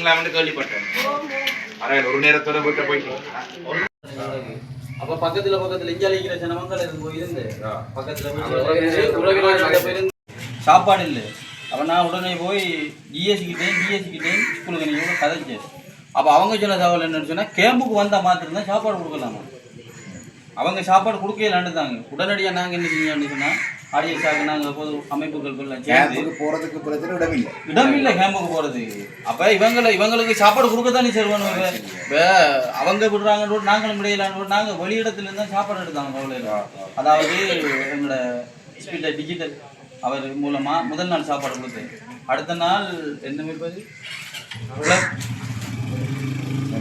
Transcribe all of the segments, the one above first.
நீங்களா வந்து கேள்விப்பட்டேன். ஆனால் ஒரு நேரத்தோட போயிட்டு அப்ப பக்கத்துல பக்கத்துல இங்க அழைக்கிற ஜனமங்கள் இருந்து. பக்கத்துல சாப்பாடு இல்லை. அப்ப நான் உடனே போய் ஜிஎஸ்சி கிட்டேயும் ஸ்கூலுக்கு நீங்கள் கதைச்சேன் அப்ப அவங்க சொன்ன தகவல் என்னன்னு சொன்னா கேம்புக்கு வந்தா மாத்திரம் தான் சாப்பாடு கொடுக்கலாமா? அவங்க சாப்பாடு கொடுக்கலான்னு தாங்க உடனடியாக நாங்க என்ன செஞ்சோம்னு சொன்னா ஆடியன்ஸாக நாங்க பொது அமைப்புகள் எல்லாம் சேர்ந்து கேம்புக்கு போறதுக்கு பிரச்சனை இடமில்லை. இடம் இல்ல கேம்புக்கு போறது. அப்ப இவங்களை இவங்களுக்கு சாப்பாடு கொடுக்கத்தானே சார். வேணும் இப்ப. அவங்க விடுறாங்க நாங்களும் விடையிலான்னு நாங்க வெளியிடத்துல இருந்து தான் சாப்பாடு எடுத்தாங்க கவலையில அதாவது எங்களோட ஸ்பீட் டிஜிட்டல் அவர் மூலமா முதல் நாள் சாப்பாடு கொடுத்து. அடுத்த நாள் என்ன மீட்பது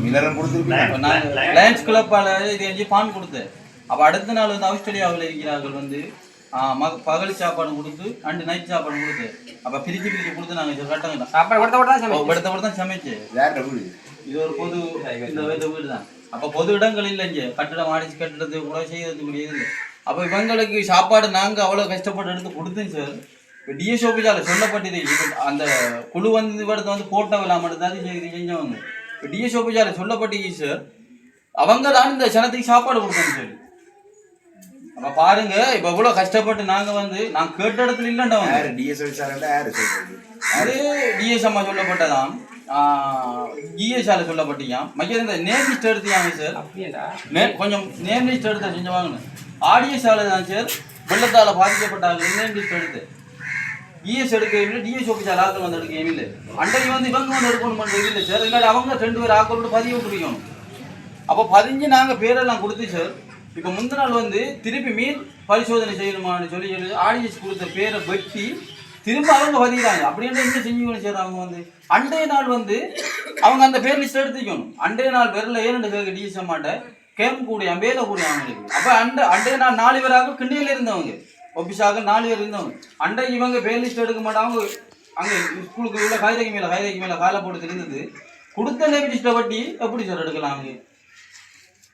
மிலரம் லயன்ஸ் கிளப்பால இது எஞ்சி பான் கொடுத்தேன் அப்ப அடுத்த நாள் வந்து ஆஸ்திரேலியாவில் இருக்கிறார்கள் வந்து பகல் சாப்பாடு கொடுத்து அண்டு நைட் சாப்பாடு கொடுத்து. அப்ப பிரிச்சு பிரிச்சு கொடுத்து நாங்க கட்டாங்க சாப்பாடு கொடுத்த கூட தான் சமைச்சு படுத்த தான் சமைச்சேன் யார்கிட்ட வீடு? இது ஒரு பொது இந்த வீடு தான் அப்ப பொது இடங்கள் இல்லை இங்க. கட்டிடம் அடிச்சு கட்டுறது கூட செய்யறது முடியாது இல்லை அப்ப இவங்களுக்கு சாப்பாடு நாங்க அவ்வளவு கஷ்டப்பட்டு எடுத்து கொடுத்தோம் சார் இப்போ டிஎஸ் ஆஃபீஸால சொல்லப்பட்டது அந்த குழு வந்து இவரத்தை வந்து போட்டோ இல்லாம எடுத்தாது செய்து செஞ்சவங்க. இப்போ டிஎஸ் ஆஃபீஸால சொல்லப்பட்டீங்க சார் அவங்க தான் இந்த சனத்துக்கு சாப்பாடு கொடுக்கணும் சொல்லி அப்ப பாருங்க இப்ப இவ்வளவு கஷ்டப்பட்டு நாங்க வந்து நான் கேட்ட இடத்துல இல்லைண்டவங்க யாரு? டிஎஸ்எல் சார் யாரு சொல்றது அது டிஎஸ் அம்மா சொல்லப்பட்டதாம். ஜிஎஸ்ஆல சொல்லப்பட்டியாம். மையம் இந்த நேம் லிஸ்ட் எடுத்தியாங்க சார் கொஞ்சம் நேம் லிஸ்ட் எடுத்து செஞ்சவாங்க ஆடிஎஸ்ஆல தான் சார் வெள்ளத்தால பாதிக்கப்பட்டாங்க நேம் லிஸ்ட் எடுத்து. இஎஸ் எடுக்க இல்லை டிஎஸ் ஆஃபீஸால் ஆக்கள் வந்து எடுக்க இல்லை. அன்றைக்கு வந்து இவங்க வந்து எடுக்கணும் பண்ணுறது இல்லை சார் இல்லாட்டி அவங்க ரெண்டு பேர் ஆக்களோட பதிவு பிடிக்கணும் அப்போ பதிஞ்சு நாங்கள் பேரெல்லாம் கொடுத்து சார் இப்போ முந்தின நாள் வந்து திருப்பி மீன் பரிசோதனை செய்யணுமான்னு சொல்லி சொல்லி ஆடியன்ஸ் கொடுத்த பேரை வெட்டி திரும்ப அவங்க பதிகிறாங்க அப்படின்ட்டு என்ன செஞ்சுக்கணும் சார் அவங்க வந்து? அன்றைய நாள் வந்து அவங்க அந்த பேர் லிஸ்ட் எடுத்துக்கணும். அன்றைய நாள் பேரில் ஏன்னு பேருக்கு டிஎஸ் மாட்டேன் கேம் கூடிய வேலை கூடிய அவங்களுக்கு அப்போ அண்ட அன்றைய நாள் நாலு பேராக கிண்டியில் இருந்தவங்க. ஒபிஷாக நாலு பேர் இருந்தவங்க. அன்றைக்கு இவங்க பேர் லிஸ்ட் எடுக்க மாட்டாங்க அங்கே ஸ்கூலுக்கு உள்ள கைதைக்கு மேலே கைதைக்கு மேலே காலை போட்டு இருந்தது கொடுத்த லேபிஸ்ட்டை பட்டி வட்டி எப்படி சார் எடுக்கலாம் அவங்க?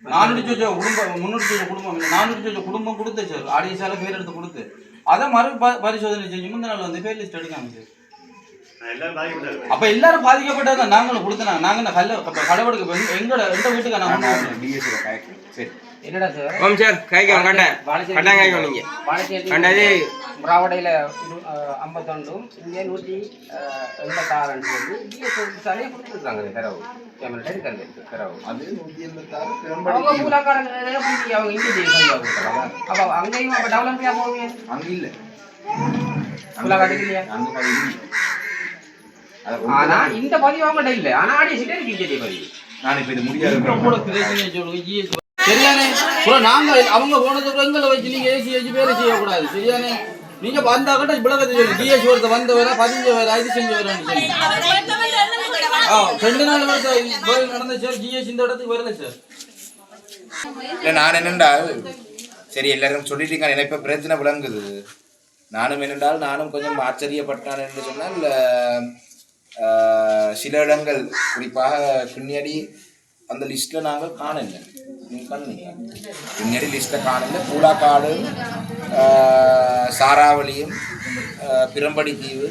நானூற்றி சொச்ச குடும்பம் முன்னூற்றி சொச்ச குடும்பம் இல்லை நானூற்றி சொச்ச குடும்பம் கொடுத்து சார் ஆடியன்ஸால பேர் எடுத்து கொடுத்து. அதை மறு பரிசோதனை செஞ்சு முந்தின நாள் வந்து பேர் லிஸ்ட் எடுக்காங்க சார். அப்ப எல்லாரும் பாதிக்கப்பட்டதான் நாங்களும் கொடுத்தனா நாங்க இந்த கல்ல கடவுளுக்கு எங்களோட எந்த வீட்டுக்கு நான் சரி. என்னடா சார்? ஓம் சார் காய்க்கும் கண்டேன். கண்டாங்க. நீங்க கண்டது முறாவடையில் ஐம்பத்தொண்டும் இங்கே நூற்றி எண்பத்தாறுன்னு சொல்லி டிஎஸ் ஆஃபீஸாலே கொடுத்துருக்காங்க தரவு. கேமரா இருக்காங்க தரவு அது நூத்தி எண்பத்தாறு அவங்க எப்படி அவங்க இந்திய அப்போ அங்கேயும் அப்போ டெவலப் போவீங்க அங்க இல்ல. ஆனா இந்த பதிவு அவங்கள்ட்ட இல்லை. ஆனா ஆடியன்ஸ்கிட்ட இருக்கு பதிவு. நான் இப்ப இது முடியாது. சரியானே நாங்க அவங்க போனது கூட எங்களை வச்சு நீங்க ஏசி வச்சு வேலை செய்யக்கூடாது. சரியானே நீங்க வந்தா கூட விளக்கத்தை சொல்லு. ஜிஎஸ் ஒருத்த வந்தவர பதிஞ்சவர இது ஐந்து சொல்லி. ஆ ரெண்டு நாள் வந்து வேலை நடந்த சார். ஜிஎஸ் இந்த இடத்துக்கு வரல சார். இல்ல நான் என்னண்டா? சரி எல்லாரும் சொல்லிட்டீங்க. எனக்கு பிரச்சனை விளங்குது. நானும் என்னென்றால் நானும் கொஞ்சம் ஆச்சரியப்பட்டான் என்று சொன்னால் ஆஹ், சில இடங்கள் குறிப்பாக பின்னாடி அந்த லிஸ்ட்ல நாங்கள் காணல நீங்க பின்னாடி லிஸ்ட்ல காணல பூலாக்காடு சாராவளியும் பிரம்படி தீவு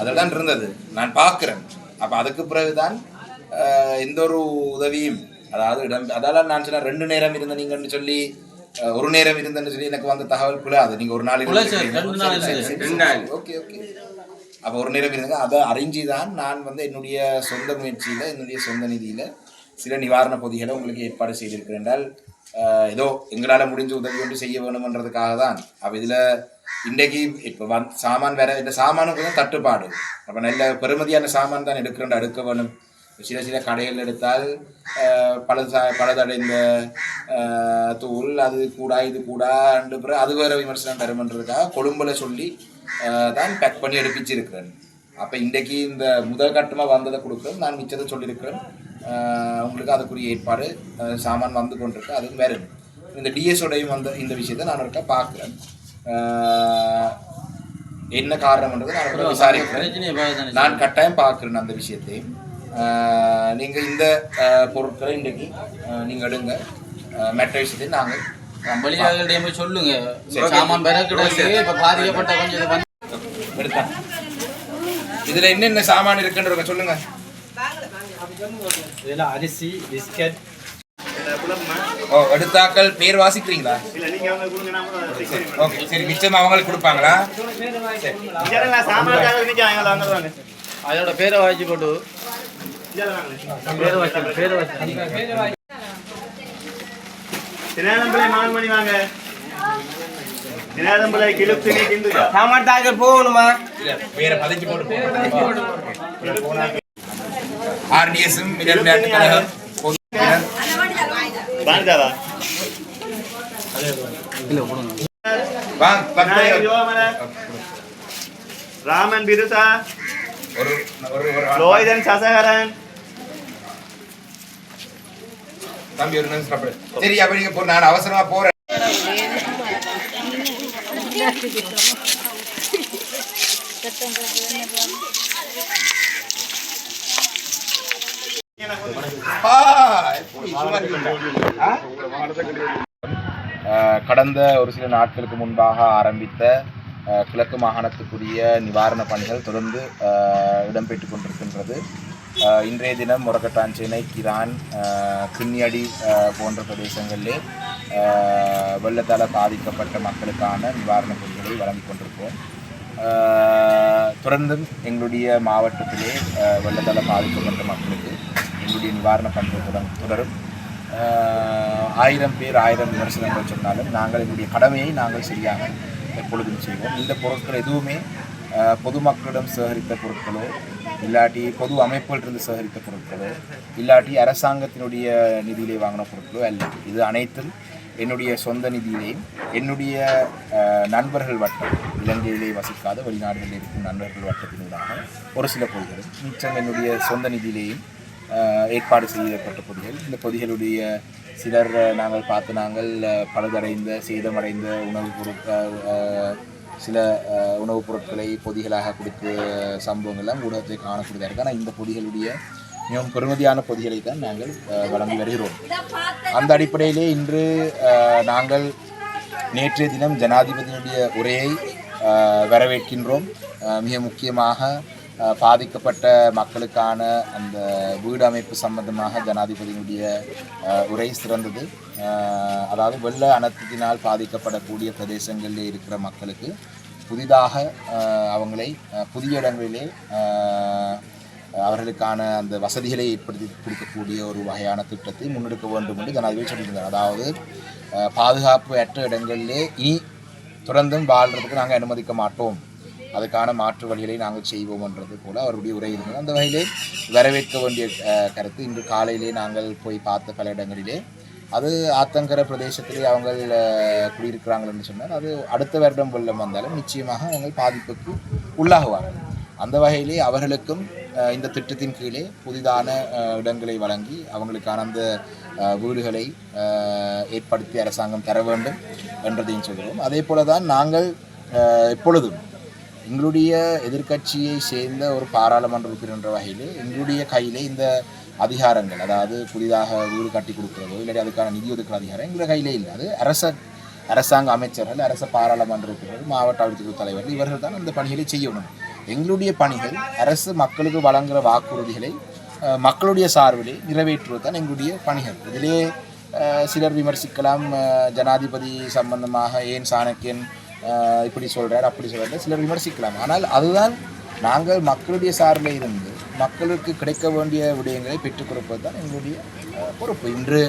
அதெல்லாம் இருந்தது. நான் பார்க்கிறேன். அப்ப அதுக்கு பிறகுதான் எந்த ஒரு உதவியும் அதாவது இடம் அதால நான் சொன்னேன் ரெண்டு நேரம் இருந்த நீங்கன்னு சொல்லி ஒரு நேரம் இருந்தேன்னு சொல்லி எனக்கு வந்த தகவல் புலாது நீங்க ஒரு நாள். Okay okay. அப்போ ஒரு நேரம் இருந்தது அதை அறிஞ்சு தான் நான் வந்து என்னுடைய சொந்த முயற்சியில என்னுடைய சொந்த நிதியில சில நிவாரண பொதிகளை உங்களுக்கு ஏற்பாடு செய்திருக்கிறேன் என்றால் ஏதோ எங்களால் முடிஞ்ச உதவி ஒன்று செய்ய வேணுமன்றதுக்காக தான் அப்போ இதில் இன்றைக்கு இப்போ வந் சாமான் வேற இந்த சாமானுக்கு தான் தட்டுப்பாடு. அப்போ நல்ல பெருமதியான சாமான் தான் எடுக்கிறேன் எடுக்க வேணும். சில சில கடைகள் எடுத்தால் அஹ், பழுதடைந்த தூள் அது கூடா இது கூடாண்டு பிறகு அது வேற விமர்சனம் தருமன்றதுக்காக கொழும்புல சொல்லி தான் பேக் பண்ணி எடுப்பிச்சிருக்கிறேன். அப்போ இன்றைக்கு இந்த முதல் கட்டமாக வந்ததை கொடுக்குறேன் நான் மிச்சத்தை சொல்லியிருக்கிறேன். உங்களுக்கு அதுக்குரிய ஏற்பாடு சாமான் வந்து கொண்டிருக்கு. அதுவும் வேறு இந்த டிஎஸோடையும் வந்த இந்த விஷயத்தை நான் ஒருக்கா பார்க்குறேன். என்ன காரணம்ன்றது நான் விசாரிக்கிறேன். நான் கட்டாயம் பார்க்குறேன் அந்த விஷயத்தை. ஆஹ் நீங்க இந்த பொருட்களை இன்றைக்கு ஆஹ் நீங்க எடுங்க. மற்ற விஷயத்தை நாங்கள் போய் சொல்லுங்க. சாமான் இப்ப பாதிக்கப்பட்ட கொஞ்சம் இதுல என்னென்ன சாமான் இருக்குன்றத சொல்லுங்க. இதெல்லாம் அரிசி பிஸ்கட். ஓ எடுத்தாக்கள் பேர் வாசிக்கிறீங்களா? ஓகே சரி மிச்சம் அவங்களுக்கு கொடுப்பாங்களா? அதோட பேரை வாய்ச்சி போட்டு. பேரை வச்சு பேரை தாக்கல் போகணுமா? பேரை பதிஞ்சு போட்டு பக்கத்துல ராமன் பிருசா ஒரு ஒரு ஒரு சசகரன் தம்பி ஒரு நிமிஷம் சாப்பிடு சரி அப்ப நீங்க போ நான் அவசரமா போறேன் ஆ, கடந்த ஒரு சில நாட்களுக்கு முன்பாக ஆரம்பித்த கிழக்கு மாகாணத்துக்குரிய நிவாரணப் பணிகள் தொடர்ந்து இடம்பெற்று இடம்பெற்றுக் கொண்டிருக்கின்றது. இன்றைய தினம் முரக்கட்டாஞ்சேனை கிரான் கிண்ணியடி போன்ற பிரதேசங்களிலே வெள்ளத்தால் பாதிக்கப்பட்ட மக்களுக்கான நிவாரணப் பொருட்களை வழங்கிக் கொண்டிருக்கோம் தொடர்ந்தும் எங்களுடைய மாவட்டத்திலே வெள்ளத்தால் பாதிக்கப்பட்ட மக்களுக்கு எங்களுடைய நிவாரண பணிகள் தொடரும். ஆயிரம் பேர் ஆயிரம் விமர்சனங்கள் சொன்னாலும் நாங்கள் எங்களுடைய கடமையை நாங்கள் சரியாக எப்பொழுதும் செய்வோம். இந்த பொருட்கள் எதுவுமே பொதுமக்களிடம் சேகரித்த பொருட்களோ இல்லாட்டி பொது அமைப்புகளிலிருந்து சேகரித்த பொருட்களோ இல்லாட்டி அரசாங்கத்தினுடைய நிதியிலே வாங்கின பொருட்களோ அல்ல. இது அனைத்தும் என்னுடைய சொந்த நிதியிலேயும் என்னுடைய நண்பர்கள் வட்டம் இலங்கையிலே வசிக்காத வெளிநாடுகளில் இருக்கும் நண்பர்கள் வட்டத்தினூடாக ஒரு சில பொருட்களும் மிச்சம் என்னுடைய சொந்த நிதியிலேயும் ஏற்பாடு செய்யப்பட்ட பொதிகள் இந்த பொதிகளுடைய சிலர் நாங்கள் பார்த்து நாங்கள் பழுதடைந்த சேதமடைந்த உணவுப் பொருட்கள் சில உணவுப் பொருட்களை பொதிகளாக கொடுத்த சம்பவங்கள்லாம் ஊடகத்தை காணக்கூடியதாக இருக்குது ஆனால் இந்த பொதிகளுடைய மிகவும் பெருமதியான பொதிகளை தான் நாங்கள் வழங்கி வருகிறோம். அந்த அடிப்படையிலே இன்று நாங்கள் நேற்றைய தினம் ஜனாதிபதியினுடைய உரையை வரவேற்கின்றோம். மிக முக்கியமாக பாதிக்கப்பட்ட மக்களுக்கான அந்த வீடு அமைப்பு சம்பந்தமாக ஜனாதிபதியினுடைய உரை சிறந்தது. அதாவது வெள்ள அனர்த்தத்தினால் பாதிக்கப்படக்கூடிய பிரதேசங்களில் இருக்கிற மக்களுக்கு புதிதாக அவங்களை புதிய இடங்களிலே அவர்களுக்கான அந்த வசதிகளை ஏற்படுத்தி கொடுக்கக்கூடிய ஒரு வகையான திட்டத்தை முன்னெடுக்க வேண்டும் என்று ஜனாதிபதி சொல்லியிருந்தார். அதாவது பாதுகாப்பு அற்ற இடங்களிலே இனி தொடர்ந்தும் வாழ்கிறதுக்கு நாங்கள் அனுமதிக்க மாட்டோம். அதுக்கான மாற்று வழிகளை நாங்கள் செய்வோம்ன்றது போல அவருடைய உரை இருந்தது. அந்த வகையிலே வரவேற்க வேண்டிய கருத்து இன்று காலையிலே நாங்கள் போய் பார்த்த பல இடங்களிலே. அது ஆத்தங்கர பிரதேசத்திலே அவங்க குடியிருக்கிறாங்கன்னு சொன்னால் அது அடுத்த வருடம் வெள்ளம் வந்தாலும் நிச்சயமாக அவங்க பாதிப்புக்கு உள்ளாகுவார்கள் அந்த வகையிலே அவர்களுக்கும் இந்த திட்டத்தின் கீழே புதிதான இடங்களை வழங்கி அவங்களுக்கான அந்த வீடுகளை ஏற்படுத்தி அரசாங்கம் தர வேண்டும் என்றதையும் சொல்கிறோம். அதே போல தான் நாங்கள் எப்பொழுதும் எங்களுடைய எதிர்க்கட்சியை சேர்ந்த ஒரு பாராளுமன்ற உறுப்பினர் என்ற வகையில் எங்களுடைய கையிலே இந்த அதிகாரங்கள் அதாவது புதிதாக வீடு கட்டி கொடுக்குறதோ இல்லாட்டி அதுக்கான நிதி ஒதுக்கிற அதிகாரம் எங்களுடைய கையிலே இல்லை. அது அரச அரசாங்க அமைச்சர்கள் அரச பாராளுமன்ற உறுப்பினர்கள் மாவட்ட அபிவிருத்தி தலைவர்கள் இவர்கள் தான் அந்த பணிகளை செய்யணும் எங்களுடைய பணிகள் அரசு மக்களுக்கு வழங்குகிற வாக்குறுதிகளை மக்களுடைய சார்பிலே நிறைவேற்றுவது தான் எங்களுடைய பணிகள். இதிலே சிலர் விமர்சிக்கலாம் ஜனாதிபதி சம்பந்தமாக ஏன் சாணக்கியன் இப்படி சொல்கிறார் அப்படி சொல்கிறார் சிலர் விமர்சிக்கலாம். ஆனால் அதுதான் நாங்கள் மக்களுடைய சார்பில் இருந்து மக்களுக்கு கிடைக்க வேண்டிய விடயங்களை பெற்றுக் கொடுப்பது தான் எங்களுடைய பொறுப்பு. இன்று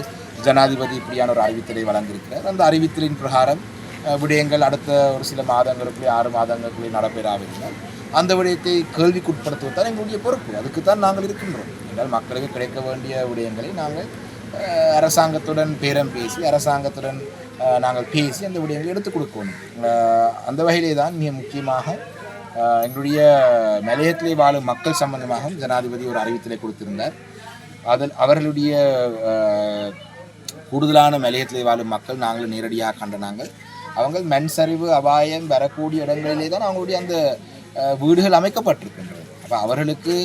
ஜனாதிபதி இப்படியான ஒரு அறிவித்தலை வழங்கியிருக்கிறார். அந்த அறிவித்தலின் பிரகாரம் விடயங்கள் அடுத்த ஒரு சில மாதங்களுக்குள்ளே ஆறு மாதங்களுக்குள்ளே நடைபெறாவிட்டால் அந்த விடயத்தை கேள்விக்குட்படுத்துவது தான் எங்களுடைய பொறுப்பு. அதுக்கு தான் நாங்கள் இருக்கின்றோம். என்றால் மக்களுக்கு கிடைக்க வேண்டிய விடயங்களை நாங்கள் அரசாங்கத்துடன் பேரம் பேசி அரசாங்கத்துடன் நாங்கள் பேசி அந்த விடயங்களை எடுத்துக் கொடுக்கணும் அந்த வகையிலே தான் மிக முக்கியமாக எங்களுடைய மலையத்திலே வாழும் மக்கள் சம்பந்தமாகவும் ஜனாதிபதி ஒரு அறிவித்தலை கொடுத்திருந்தார். அதில் அவர்களுடைய கூடுதலான மலையத்திலே வாழும் மக்கள் நாங்கள் நேரடியாக கண்டனாங்க அவங்க மண் சரிவு அபாயம் வரக்கூடிய இடங்களிலே தான் அவங்களுடைய அந்த வீடுகள் அமைக்கப்பட்டிருக்கின்றது அப்போ அவர்களுக்கு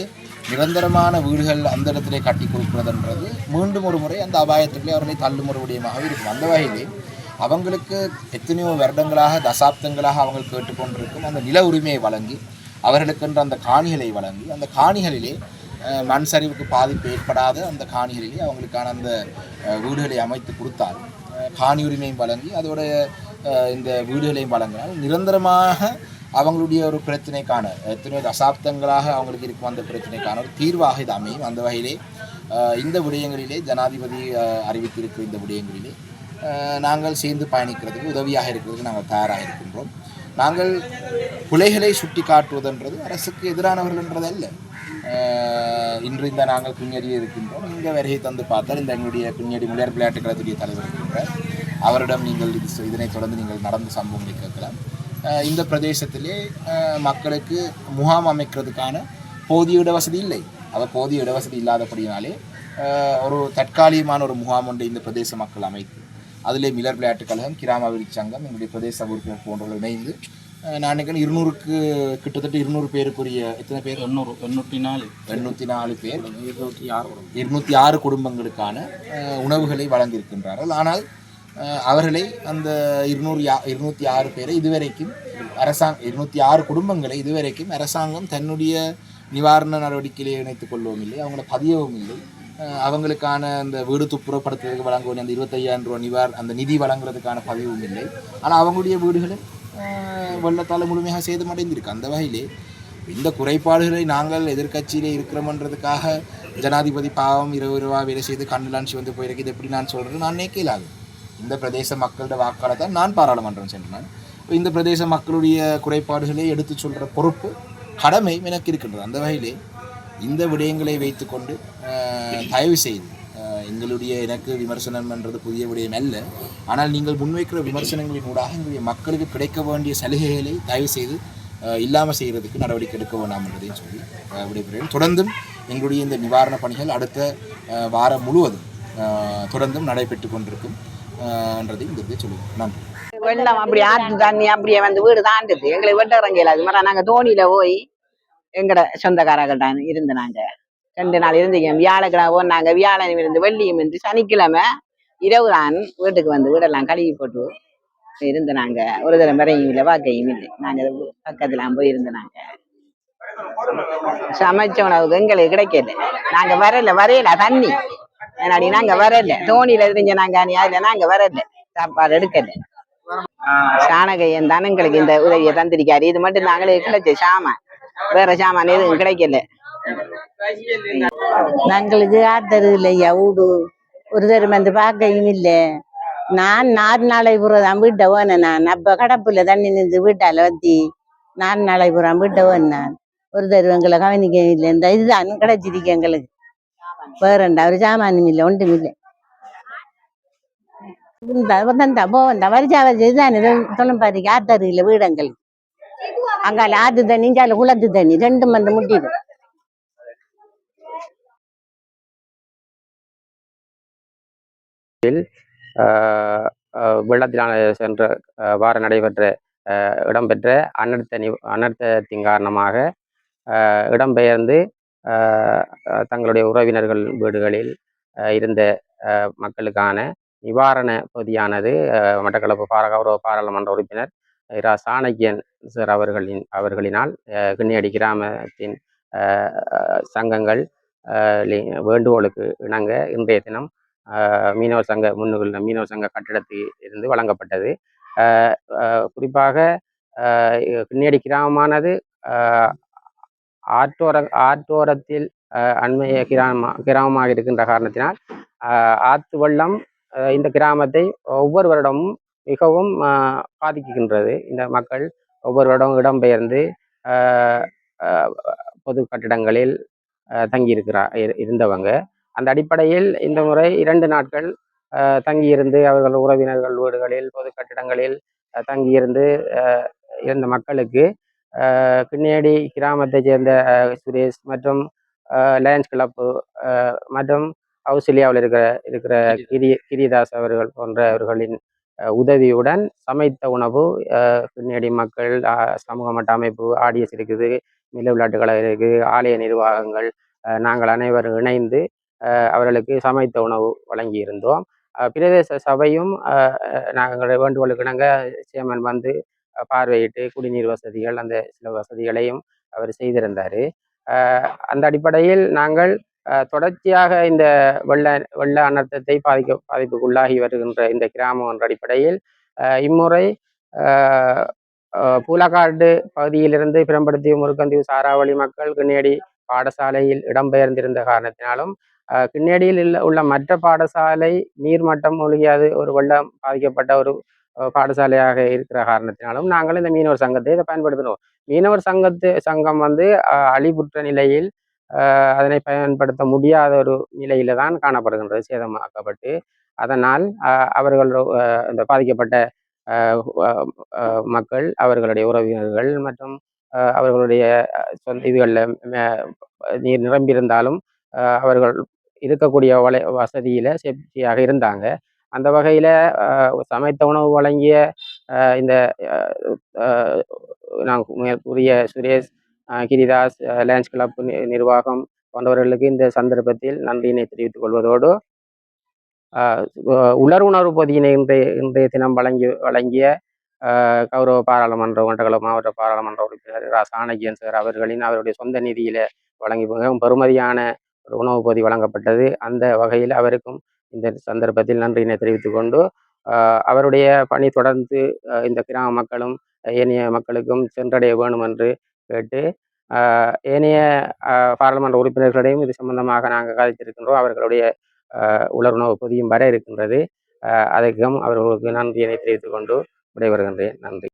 நிரந்தரமான வீடுகள் அந்த இடத்திலே கட்டி கொடுக்கிறதுன்றது மீண்டும் ஒரு முறை அந்த அபாயத்துக்குள்ளே அவர்களை தள்ளும் ஒரு இருக்கும். அந்த வகையிலே அவங்களுக்கு எத்தனையோ வருடங்களாக தசாப்தங்களாக அவங்க கேட்டுக்கொண்டிருக்கும் அந்த நில உரிமையை வழங்கி அவர்களுக்கென்ற அந்த காணிகளை வழங்கி அந்த காணிகளிலே மண் சரிவுக்கு பாதிப்பு ஏற்படாத அந்த காணிகளிலே அவங்களுக்கான அந்த வீடுகளை அமைத்து கொடுத்தால் காணி உரிமையும் வழங்கி அதோட இந்த வீடுகளையும் வழங்கினால் நிரந்தரமாக அவங்களுடைய ஒரு பிரச்சனைக்கான எத்தனையோ தசாப்தங்களாக அவங்களுக்கு இருக்கும் அந்த பிரச்சனைக்கான ஒரு தீர்வாக இது அமையும். அந்த வகையிலே இந்த விடயங்களிலே ஜனாதிபதி அறிவித்திருக்கிற இந்த விடயங்களிலே நாங்கள் சேர்ந்து பயணிக்கிறதுக்கு உதவியாக இருக்கிறதுக்கு நாங்கள் தயாராக இருக்கின்றோம். நாங்கள் பிழைகளை சுட்டி காட்டுவதென்றது அரசுக்கு எதிரானவர்கள் என்றது அல்ல. இன்று இந்த நாங்கள் குஞ்சடி இருக்கின்றோம். இங்கே வருகை தந்து பார்த்தால் இந்த எங்களுடைய குஞ்சடி முள்ளையர் விளையாட்டு கழகத்துடைய தலைவர் இருக்கின்றார். அவரிடம் நீங்கள் இது இதனை தொடர்ந்து நீங்கள் நடந்த சம்பவங்களை கேட்கலாம். இந்த பிரதேசத்திலே மக்களுக்கு முகாம் அமைக்கிறதுக்கான போதிய இடவசதி இல்லை. அவர் போதிய இடவசதி இல்லாதபடினாலே ஒரு தற்காலிகமான ஒரு முகாம் ஒன்றை இந்த பிரதேச மக்கள் அமைத்து அதிலே மிலர் விளையாட்டுக் கழகம் கிராம அபிவிருத்தி சங்கம் எங்களுடைய பிரதேச உறுப்பினர் போன்றவர்கள் இணைந்து நான் நினைக்கிறேன் இருநூறுக்கு கிட்டத்தட்ட இருநூறு பேருக்குரிய எத்தனை பேர்? எண்ணூறு எண்ணூற்றி நாலு. எண்ணூற்றி நாலு பேர். இருநூற்றி ஆறு இருநூற்றி ஆறு குடும்பங்களுக்கான உணவுகளை வழங்கியிருக்கின்றார்கள். ஆனால் அவர்களை அந்த இருநூறு யா இருநூற்றி ஆறு பேரை இதுவரைக்கும் அரசாங்க இருநூற்றி ஆறு குடும்பங்களை இதுவரைக்கும் அரசாங்கம் தன்னுடைய நிவாரண நடவடிக்கையிலே இணைத்துக் கொள்ளவும் இல்லை அவங்கள பதியவும் இல்லை. அவங்களுக்கான அந்த வீடு துப்புரப்படுத்துறதுக்கு வழங்க வேண்டிய அந்த இருபத்தையாயிரம் ரூபா நிவார் அந்த நிதி வழங்குறதுக்கான பதிவும் இல்லை. ஆனால் அவங்களுடைய வீடுகளும் வெள்ளத்தால் முழுமையாக சேதமடைந்திருக்கு. அந்த வகையிலே இந்த குறைபாடுகளை நாங்கள் எதிர்கட்சியிலே இருக்கிறோம்ன்றதுக்காக ஜனாதிபதி பாவம் இருபது ரூபா வேலை செய்து கண்ணிலான்சி வந்து போயிருக்கு இது எப்படி நான் சொல்கிறது நான் நினைக்கலாது. இந்த பிரதேச மக்களோட வாக்காளர் தான் நான் பாராளுமன்றம் சென்றேன். இந்த பிரதேச மக்களுடைய குறைபாடுகளை எடுத்து சொல்கிற பொறுப்பு கடமை எனக்கு இருக்கின்றது. அந்த வகையிலே இந்த விடயங்களை வைத்துக்கொண்டு தயவு செய்து எங்களுடைய எனக்கு விமர்சனம் என்றது புதிய விடயம் அல்ல. ஆனால் நீங்கள் முன்வைக்கிற விமர்சனங்களின் ஊடாக எங்களுடைய மக்களுக்கு கிடைக்க வேண்டிய சலுகைகளை தயவு செய்து இல்லாமல் செய்கிறதுக்கு நடவடிக்கை எடுக்க வேண்டாம் என்றதையும் சொல்லி விடைபெறுகிறேன். தொடர்ந்தும் எங்களுடைய இந்த நிவாரணப் பணிகள் அடுத்த வாரம் முழுவதும் தொடர்ந்தும் நடைபெற்று கொண்டிருக்கும் என்றதையும் இந்த சொல்லுவோம் நன்றி. வெள்ளம் அப்படி ஆற்று தண்ணி அப்படியே வந்து வீடு தாண்டுது. எங்களை வெட்ட இறங்கல. அது மாதிரி நாங்கள் தோணியில் போய் எங்கட சொந்தக்காரர்கள் தான் இருந்து நாங்க ரெண்டு நாள் இருந்தீங்க. வியாழக்கிழமை போனாங்க வியாழன் இருந்து வெள்ளியும் இருந்து சனிக்கிழமை இரவு தான் வீட்டுக்கு வந்து வீடெல்லாம் கழுவி போட்டு இருந்து நாங்க ஒரு தடவை வரையும் இல்லை வாக்கையும் இல்லை. நாங்க பக்கத்துல போய் இருந்து நாங்க சமைச்ச உணவுக்கு எங்களுக்கு கிடைக்கல. நாங்க வரல வரையல தண்ணி. ஏன்னாடி நாங்க வரல. தோணியில இருந்தீங்க நாங்க அதுல நாங்க வரல. சாப்பாடு எடுக்கல. சாணகையன் தான் எங்களுக்கு இந்த உதவியை தந்திருக்காரு. இது மட்டும் நாங்களே கிடைச்ச சாமான். வேற சாமான் எதுவும் கிடைக்கல. நாங்களுக்கு ஆர்டர் இல்லையா வீடு ஒரு தரம் வந்து பார்க்கையும் இல்லை. நான் நாலு நாளை பூராதான் வீட்டை ஓனேன். நான் அப்போ கடப்புல தண்ணி நின்று வீட்டால வத்தி. நாலு நாளை பூரா வீட்டை ஓனான். ஒரு தருவம் எங்களை கவனிக்க இல்லை. இந்த இதுதான் கிடைச்சிருக்கு எங்களுக்கு. வேறண்டா ஒரு சாமானும் இல்லை ஒன்றும் இல்லை. போவந்தா வரிசா வரிசை இதுதான். தொழில் பாருக்கு இல்லை வீடு எங்களுக்கு அங்கால ஆது தண்ணி இஞ்சால உளது தண்ணி ரெண்டு வந்து முட்டிது ஆஹ் வெள்ளத்திலான சென்ற வார நடைபெற்ற இடம்பெற்ற அனர்த்த நி அனர்த்தத்தின் காரணமாக இடம்பெயர்ந்து ஆஹ் தங்களுடைய உறவினர்கள் வீடுகளில் இருந்த மக்களுக்கான நிவாரண பகுதியானது ஆஹ் மட்டக்களப்பு பாரகௌரவ பாராளுமன்ற உறுப்பினர் இரா சாணக்கியன் சார் அவர்களின் அவர்களினால் கிண்ணியடி கிராமத்தின் சங்கங்கள் வேண்டுகோளுக்கு இணங்க இன்றைய தினம் மீனவர் சங்க முன்னுகள் மீனவர் சங்க கட்டிடத்தில் இருந்து வழங்கப்பட்டது. குறிப்பாக கிண்ணியடி கிராமமானது ஆற்றோர ஆற்றோரத்தில் அண்மைய கிராம கிராமமாக இருக்கின்ற காரணத்தினால் ஆஹ் ஆற்று வெள்ளம் இந்த கிராமத்தை ஒவ்வொரு வருடமும் மிகவும் பாதிக்கின்றது. இந்த மக்கள் ஒவ்வொரு இடம்பெயர்ந்து ஆஹ் ஆஹ் பொது கட்டிடங்களில் தங்கியிருக்கிறா இரு- இருந்தவங்க. அந்த அடிப்படையில் இந்த முறை இரண்டு நாட்கள் தங்கியிருந்து அவர்கள் உறவினர்கள் வீடுகளில் பொது கட்டிடங்களில் தங்கியிருந்து இருந்த மக்களுக்கு ஆஹ் கிண்ணியடி கிராமத்தைச் சேர்ந்த சுரேஷ் மற்றும் லயன்ஸ் கிளப்பு மற்றும் ஆஸ்திரேலியாவில் இருக்கிற இருக்கிற கிரி கிரிதாஸ் அவர்கள் போன்றவர்களின் உதவியுடன் சமைத்த உணவு பின்னாடி மக்கள் சமூக மட்ட அமைப்பு ஆடியஸ் இருக்குது நில விளையாட்டு இருக்குது ஆலய நிர்வாகங்கள் நாங்கள் அனைவரும் இணைந்து அவர்களுக்கு சமைத்த உணவு வழங்கி இருந்தோம் பிரதேச சபையும் நாங்கள் வேண்டுகோளுக்கு நாங்கள் சேமன் வந்து பார்வையிட்டு குடிநீர் வசதிகள் அந்த சில வசதிகளையும் அவர் செய்திருந்தார். அந்த அடிப்படையில் நாங்கள் தொடர்ச்சியாக இந்த வெள்ள வெள்ள அனர்த்தத்தை பாதிக்க பாதிப்புக்குள்ளாகி வருகின்ற இந்த கிராமம் என்ற அடிப்படையில் இம்முறை பூலக்காடு பகுதியிலிருந்து பிறம்படுத்திய முருகந்தீவு சாராவளி மக்கள் கிண்ணேடி பாடசாலையில் இடம்பெயர்ந்திருந்த காரணத்தினாலும் கிண்ணேடியில் உள்ள- உள்ள மற்ற பாடசாலை நீர்மட்டம் ஒழுகியாது ஒரு வெள்ளம் பாதிக்கப்பட்ட ஒரு பாடசாலையாக இருக்கிற காரணத்தினாலும் நாங்கள் இந்த மீனவர் சங்கத்தை இதை பயன்படுத்தினோம். மீனவர் சங்கத்து சங்கம் வந்து அஹ், அழிவுற்ற நிலையில் அதனை பயன்படுத்த முடியாத ஒரு நிலையில தான் காணப்படுகின்றது சேதமாக்கப்பட்டு. அதனால் அவர்கள் இந்த பாதிக்கப்பட்ட மக்கள் அவர்களுடைய உறவினர்கள் மற்றும் அவர்களுடைய சொந்த இதுகளில் நீர் நிரம்பியிருந்தாலும் அவர்கள் இருக்கக்கூடிய வலை வசதியில் சேஃப்டியாக இருந்தாங்க. அந்த வகையில் சமைத்த உணவு வழங்கிய இந்த நாங்கள் உரிய சுரேஷ் கிரிதாஸ் லயன்ஸ் கிளப் நிர்வாகம் போன்றவர்களுக்கு இந்த சந்தர்ப்பத்தில் நன்றியினை தெரிவித்துக் கொள்வதோடு உலருணர்வு பொதியினை இன்றைய இன்றைய தினம் வழங்கி வழங்கிய கௌரவ பாராளுமன்ற மண்டல மாவட்ட பாராளுமன்ற உறுப்பினர் ரா சாணக்கியன் சார் அவர்களின் அவருடைய சொந்த நிதியில வழங்கி மிகவும் பெறுமதியான ஒரு உணவு பொதி வழங்கப்பட்டது. அந்த வகையில் அவருக்கும் இந்த சந்தர்ப்பத்தில் நன்றியினை தெரிவித்துக் கொண்டு அவருடைய பணி தொடர்ந்து இந்த கிராம மக்களும் ஏனைய மக்களுக்கும் சென்றடைய வேணும் என்று கேட்டு ஏனைய பாராளுமன்ற உறுப்பினர்களிடையும் இது சம்பந்தமாக நாங்கள் காதித்திருக்கின்றோம் அவர்களுடைய அஹ், பொதியும் வர இருக்கின்றது. அதற்கும் அவர்களுக்கு நன்றியினை தெரிவித்துக் கொண்டு விடைபெறுகின்றேன். நன்றி.